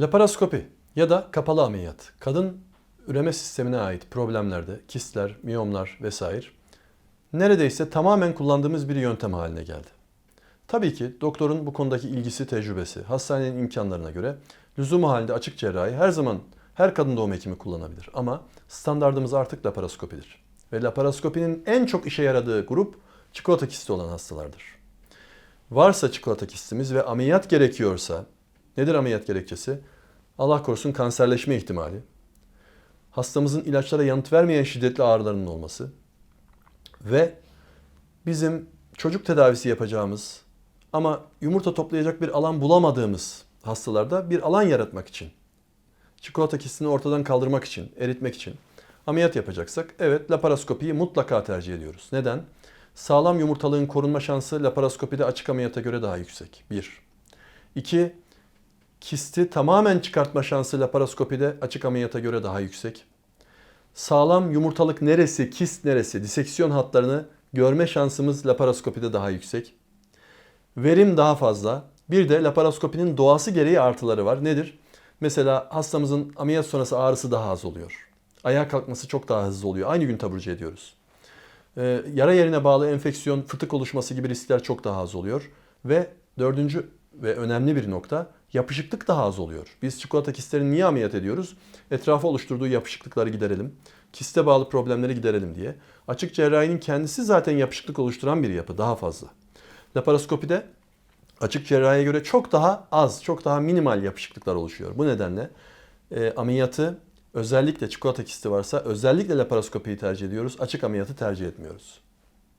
Laparoskopi ya da kapalı ameliyat. Kadın üreme sistemine ait problemlerde kistler, miyomlar vesaire neredeyse tamamen kullandığımız bir yöntem haline geldi. Tabii ki doktorun bu konudaki ilgisi, tecrübesi, hastanenin imkanlarına göre lüzumu halinde açık cerrahi her zaman her kadın doğum hekimi kullanabilir. Ama standardımız artık laparoskopidir. Ve laparoskopinin en çok işe yaradığı grup çikolata kisti olan hastalardır. Varsa çikolata kistimiz ve ameliyat gerekiyorsa, nedir ameliyat gerekçesi? Allah korusun kanserleşme ihtimali, hastamızın ilaçlara yanıt vermeyen şiddetli ağrılarının olması ve bizim çocuk tedavisi yapacağımız ama yumurta toplayacak bir alan bulamadığımız hastalarda bir alan yaratmak için, çikolata kistini ortadan kaldırmak için, eritmek için ameliyat yapacaksak evet laparoskopiyi mutlaka tercih ediyoruz. Neden? Sağlam yumurtalığın korunma şansı laparoskopide açık ameliyata göre daha yüksek. Bir. İki, kisti tamamen çıkartma şansı laparoskopide açık ameliyata göre daha yüksek. Sağlam yumurtalık neresi, kist neresi, diseksiyon hatlarını görme şansımız laparoskopide daha yüksek. Verim daha fazla. Bir de laparoskopinin doğası gereği artıları var. Nedir? Mesela hastamızın ameliyat sonrası ağrısı daha az oluyor. Ayağa kalkması çok daha hızlı oluyor. Aynı gün taburcu ediyoruz. Ee, yara yerine bağlı enfeksiyon, fıtık oluşması gibi riskler çok daha az oluyor. Ve dördüncü ve önemli bir nokta yapışıklık daha az oluyor. Biz çikolata kistlerini niye ameliyat ediyoruz? Etrafa oluşturduğu yapışıklıkları giderelim. Kiste bağlı problemleri giderelim diye. Açık cerrahinin kendisi zaten yapışıklık oluşturan bir yapı daha fazla. Laparoskopide açık cerrahiye göre çok daha az, çok daha minimal yapışıklıklar oluşuyor. Bu nedenle e, ameliyatı özellikle çikolata kisti varsa özellikle laparoskopiyi tercih ediyoruz. Açık ameliyatı tercih etmiyoruz.